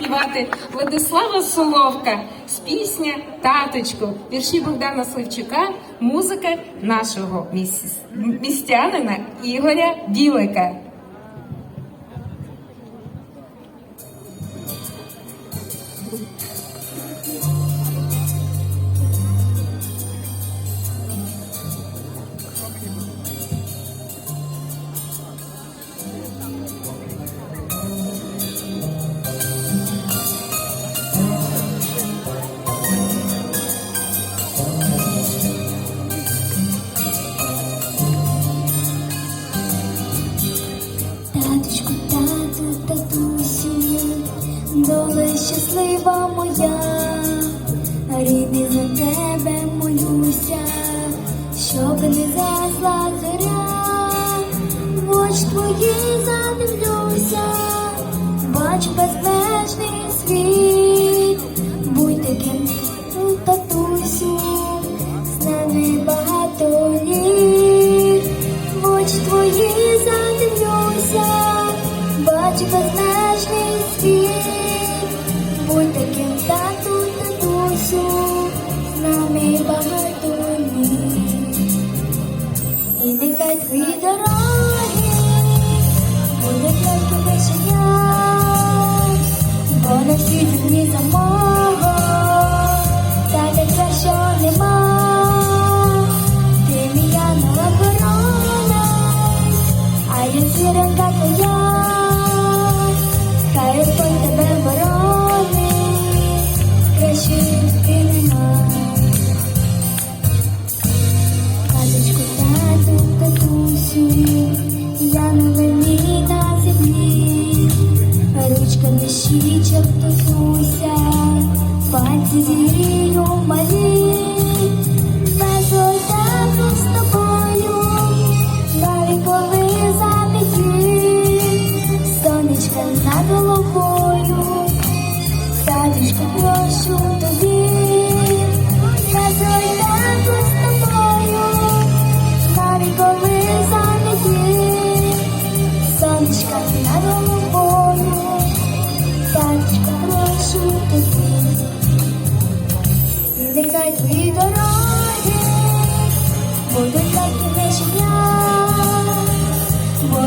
співати Владислава Соловка з пісня Таточку, вірші Богдана Сливчука, музика нашого міс- містянина Ігоря Білика. Щаслива моя, рідні за тебе молюся, щоб не зазла зоря, в очі твої задивлюся, бач безмежний світ, будь таким, татусю, Puntagin tato na puso na may bahatunin Hindi kahit ridarahin Ngunit lang kami siya Bonus si Junita mo Talaga siya lima Timiyan na ang corona Ayun sirang ручка не щічок тусуся, пальці зігрію малі,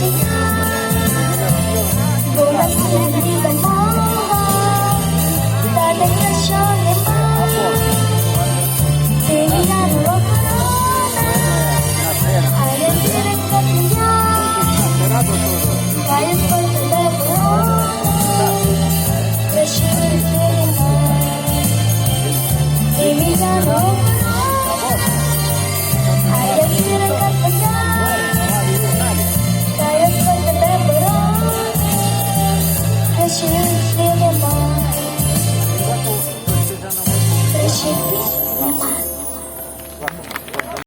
Bye. change.